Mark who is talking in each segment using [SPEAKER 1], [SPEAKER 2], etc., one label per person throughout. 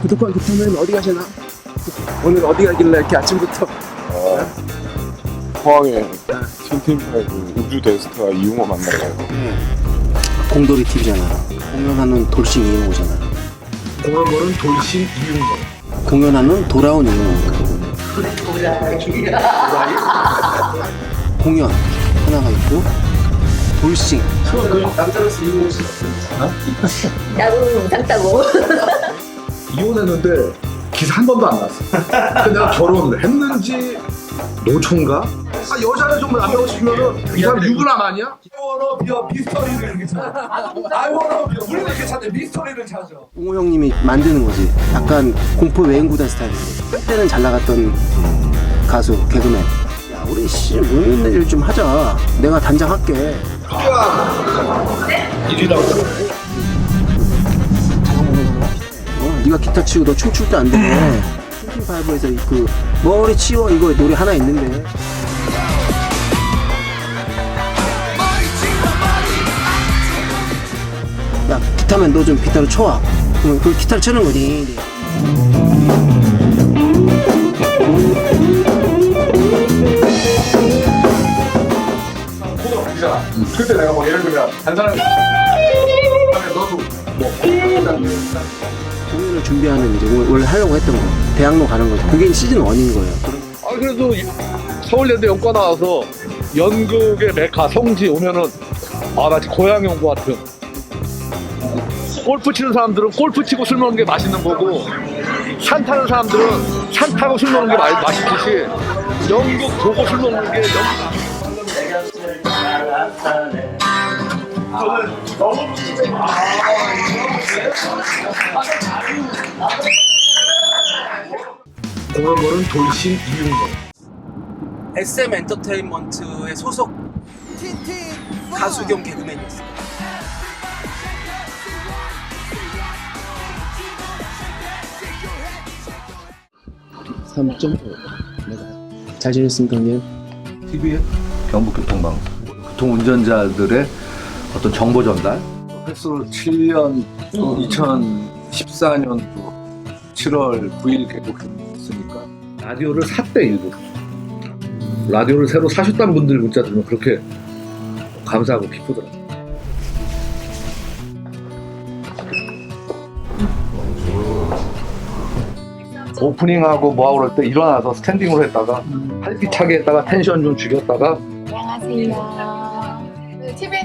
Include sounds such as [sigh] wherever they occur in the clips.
[SPEAKER 1] 구독과 기타면 어디 가시나? 오늘 어디 가길래 이렇게 아침부터
[SPEAKER 2] 어, 포항에 팀팀파이브 우주 데스타와 이용호 만나요.
[SPEAKER 1] 공돌이 TV잖아. 공연하는 돌싱 이용호잖아.
[SPEAKER 3] 공연보는 돌싱 이윤거
[SPEAKER 1] 공연하는 돌아온 이용호. [laughs] 공연 하나가 있고 돌싱. 남자로서 이용호 씨
[SPEAKER 4] 야구 작다고. [laughs]
[SPEAKER 3] 이혼했는데 기사 한 번도 안 났어 근데 내가 결혼을 했는지 노총가? 아 여자를 좀 남자고 싶으면은 이 사람 유부남 아니야? I wanna be a 미스터리를 이렇게 찾아 I wanna be a 우리는 이렇게 찾아 미스터리를 찾아
[SPEAKER 1] 옹호 형님이 만드는 거지. 약간 공포 외행구단 스타일인데. 한때는 잘 나갔던 가수 개그맨. 야 우리 씨 모이는 일좀 하자. 내가 단장 할게.
[SPEAKER 3] 일이라고
[SPEAKER 1] 네가 기타 치고 너 춤출 때안 돼. 팀파이브에서 그 머리 치워 이거 노래 하나 있는데. 야 기타면 너 좀 기타로 쳐와. 그럼 그 기타를 치는.
[SPEAKER 3] 코너 이잖아 그때 내가 뭐 예를 들면 한뭐
[SPEAKER 1] 공연을 준비하는 이제 원- 원래 하려고 했던 거. 대학로 가는 거죠. 그게 시즌 1인 거예요.
[SPEAKER 5] 아 그래도 이- 서울예대 연과 나와서 연극의 메카 성지 오면은 아 마치 고향에 온 것 같은 골프 치는 사람들은 골프 치고 술 먹는 게 맛있는 거고 산 타는 사람들은 산 타고 술 먹는 게 마, 맛있듯이 연극 보고 술 먹는 게 연극
[SPEAKER 3] 공연보는 돌싱 이윤거
[SPEAKER 1] SM 엔터테인먼트의 소속 가수 겸 개그맨이었어요. 잘 지냈습니까, 형님?
[SPEAKER 6] TV에 경북교통방송 교통운전자들의 어떤 정보 전달? 횟수로 7년 2014년도 7월 9일 개국했으니까.
[SPEAKER 5] 라디오를 샀대 일부. 라디오를 새로 사셨다는 분들 문자 들으면 그렇게 감사하고 기쁘더라고요. 오프닝하고 뭐하고 그럴 때 일어나서 스탠딩으로 했다가 활기차게 했다가 텐션 좀 죽였다가
[SPEAKER 4] 안녕하세요. 그 TV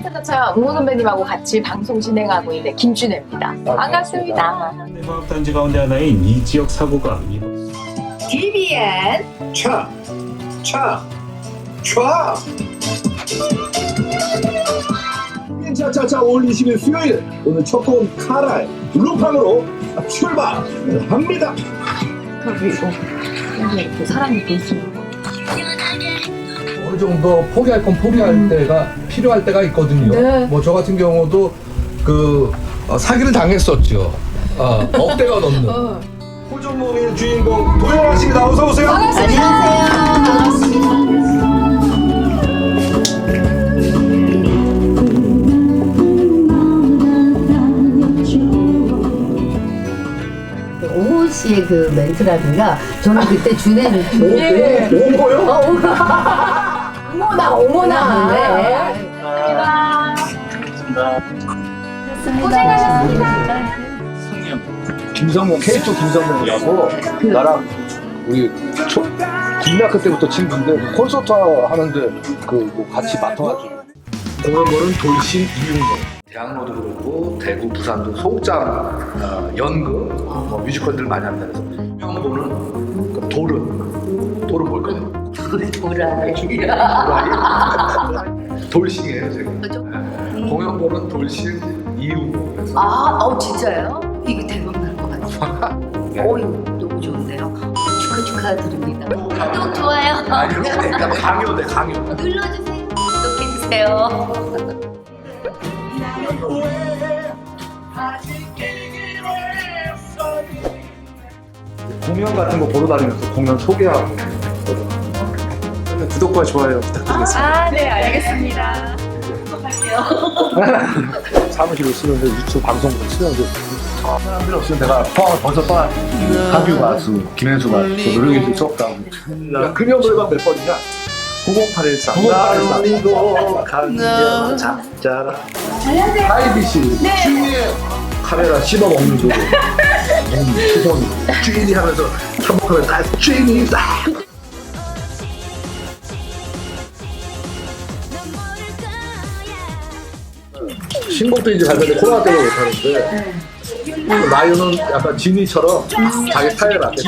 [SPEAKER 4] 응원 선배님하고 같이 방송 진행하고 있는 김준혜입니다. 반갑습니다.
[SPEAKER 7] 대과학 단지 가운데 하나인 이 지역 사고가
[SPEAKER 4] TVN
[SPEAKER 3] 차! 차! 차! 차차차 5월 20일 수요일 오늘 첫 곡은 카라의 블루팡으로 출발합니다
[SPEAKER 4] 그리고 여기 그 사람이 계시는
[SPEAKER 8] 어느 정도 포기할 건 포기할 때가 필요할 때가 있거든요.
[SPEAKER 4] 네.
[SPEAKER 8] 뭐 저 같은 경우도 그 어, 사기를 당했었죠. 어, 억대가 넘는.
[SPEAKER 3] 호전몽의 주인공 도영아 씨입니다 어서 오세요
[SPEAKER 4] 안녕하세요.
[SPEAKER 9] 오호 씨의 그 멘트라든가 저는 그때 준혜를
[SPEAKER 4] 예.
[SPEAKER 3] 오고요?
[SPEAKER 9] 어,
[SPEAKER 4] 어 머나 어머나.
[SPEAKER 9] 네.
[SPEAKER 4] 고생하셨습니다.
[SPEAKER 5] 김성명 K2 김성명이라고 나랑 우리 초, 국민학교 때부터 친구인데 그 콘서트 하는데 그뭐 같이 맡아가지고
[SPEAKER 3] 공연보는 돌싱 이윤거
[SPEAKER 6] 대학로도 그렇고 대구 부산도 소극장 어, 연극 뭐 뮤지컬들 많이 합니다 그래서 명보는 그 돌은 돌은 뭘까요?
[SPEAKER 9] 보라니.
[SPEAKER 6] 돌싱이에요 제가 네. 공연보는 돌싱 그래서
[SPEAKER 9] 아, 어 진짜요? 이거 대박 날 것 같아요. 어, 이거 너무 좋은데요. 축하 축하드립니다. 구독 좋아요.
[SPEAKER 6] 아니 그러니까 강요돼 강요
[SPEAKER 9] 눌러주세요. 구독해주세요.
[SPEAKER 5] 공연 같은 거 보러 다니면서 공연 소개하고
[SPEAKER 1] 구독과 좋아요 부탁드리겠습니다.
[SPEAKER 4] 아, 네, 알겠습니다. [laughs]
[SPEAKER 5] 사무실을 쓰면서 유튜브 방송도 쓰면서 사람들이 없으면 내가 포항을 벌써 떠나 하규 가수, 김현수 가수, 노력이 수 없다고. 야, 금연 노래방 몇 번이냐?
[SPEAKER 6] 90813
[SPEAKER 5] 90813.
[SPEAKER 6] 올리고 강력 잡자라
[SPEAKER 5] 하이디 씨, 주위에 카메라 씹어 먹는 소리. 시선이 쥐니 하면서 한복하면 다 쥐니다. 신곡도 이제 발표돼. 코로나 때문에 못하는데. 라이언은 약간 지니처럼 자기 스타일을 맞게.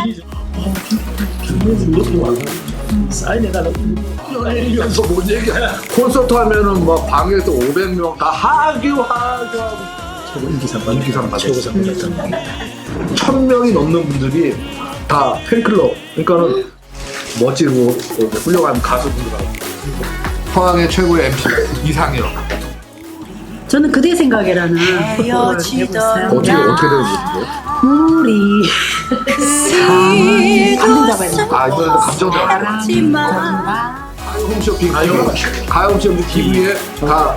[SPEAKER 5] 연이면서 뭔 얘기야. 콘서트 하면은 막 방에서 500명 다 하규 하규 하고. 최고 인기상 인기상 받고 1000명이 넘는 분들이 다 팬클럽. 그러니까는 멋지고 훌륭한 가수분들하고. 포항의 최고의 MC 이상형
[SPEAKER 10] 저는 그대 생각이라는
[SPEAKER 5] 어떻게
[SPEAKER 10] 해봤어요.
[SPEAKER 5] 어떻게 되는 분인데?
[SPEAKER 10] 우리 사랑 감정 잡아야 돼.
[SPEAKER 5] 아 이번에도 감정 잡아 가요 홈쇼핑 가요 가요 홈쇼핑 TV에 다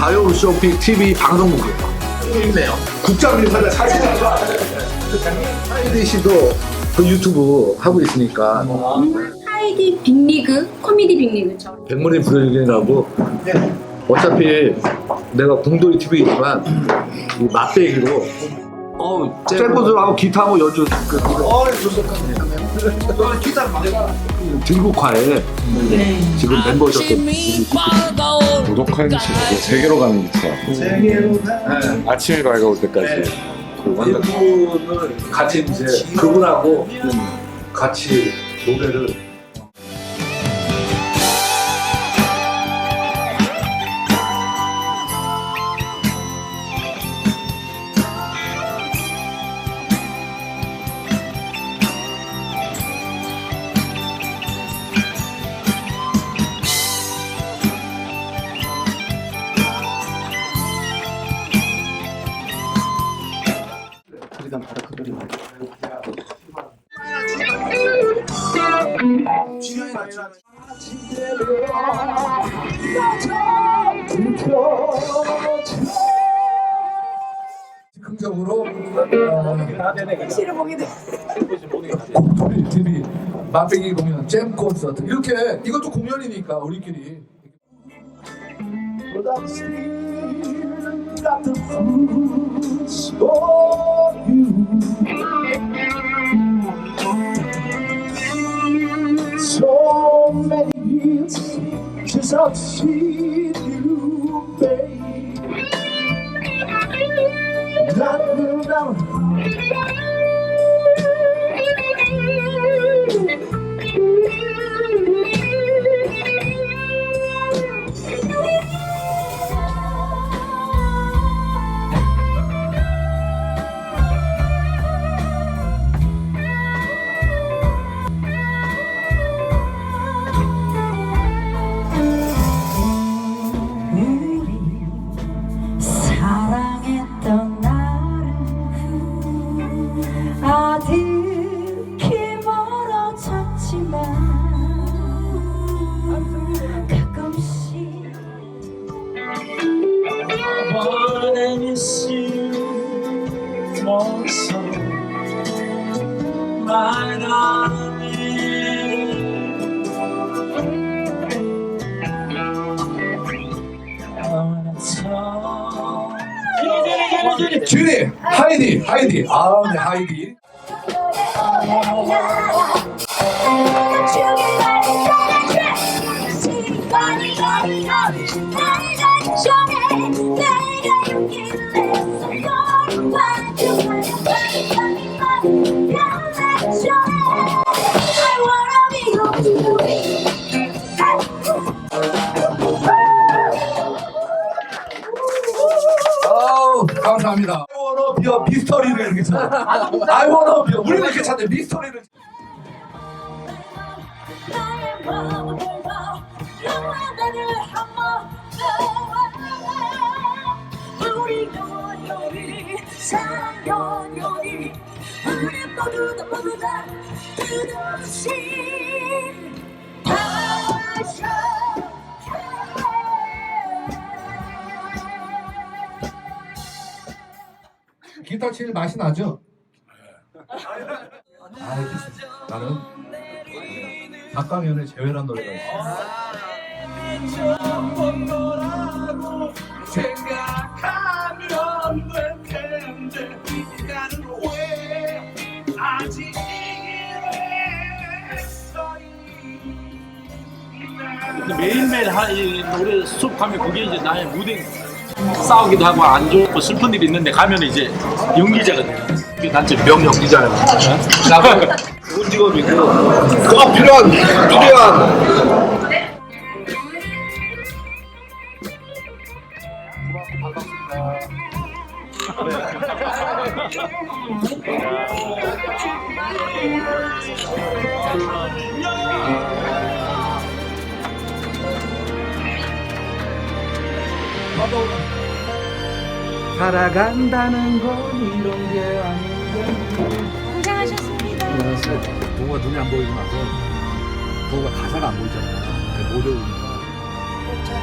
[SPEAKER 5] 가요 홈쇼핑 TV 방송국이에요. 있네요. 국장님 살려 사진 하이디 씨도 그 유튜브 하고 있으니까
[SPEAKER 10] 하이디 빅리그 코미디 빅리그죠.
[SPEAKER 5] 백문이 불여일견이라고 어차피 내가 궁돌이 TV지만 이 맛배기로. 어 셀프들하고 기타하고 연주 그 어, 기타 등국화에 지금 멤버셨던 분이
[SPEAKER 2] 도덕한 시 세계로 가는 기차. 아침이 밝아올 때까지. 그 완전
[SPEAKER 5] 그분을 같이 이제 그분하고 같이 노래를 긍정으로
[SPEAKER 4] 싫어 보게 돼.
[SPEAKER 5] 곡돌이 TV 맛배기 공연 잼 콘서트. 이렇게 이것도 공연이니까 우리끼리
[SPEAKER 1] So many years since I've seen you, babe. Down, down.
[SPEAKER 5] 주니 하이디 하이디. 아 네 하이디 합니다. I wanna be a 미스터리를 이렇게 쳐 I wanna be a 우리는 이렇게 찾는데 미스터리를
[SPEAKER 10] 우리 모두 다 모두 다 끝없이
[SPEAKER 11] 기타 치는 맛이 나죠? 아, 나는 박강현의 재회란 노래가 있어.
[SPEAKER 12] 생각하면 될 텐데 나는 왜 아직
[SPEAKER 13] 매일매일 하, 이 노래 수업하면 그게 이제 나의 무대 싸우기도 하고 안 좋고 슬픈 일이 있는데 가면 이제. 그게 단체 명연기자예요.
[SPEAKER 11] 나도 좋은 직업이고 그거 필요한 필요한
[SPEAKER 5] 살아간다는 건 이런 게 아닌데.
[SPEAKER 14] 고생하셨습니다.
[SPEAKER 5] 동호가 눈이 안 보이고 나서 동호가 가사가 안 보이잖아. 못 외우니까.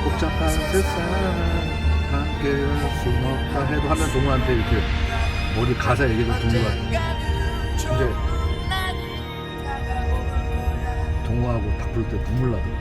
[SPEAKER 5] 복잡한 세상 함께 할수 없다 해도 하면 동호한테 이렇게 머리 가사 얘기해서 동호가 근데 동호하고 딱 부를 때 눈물 나더라고.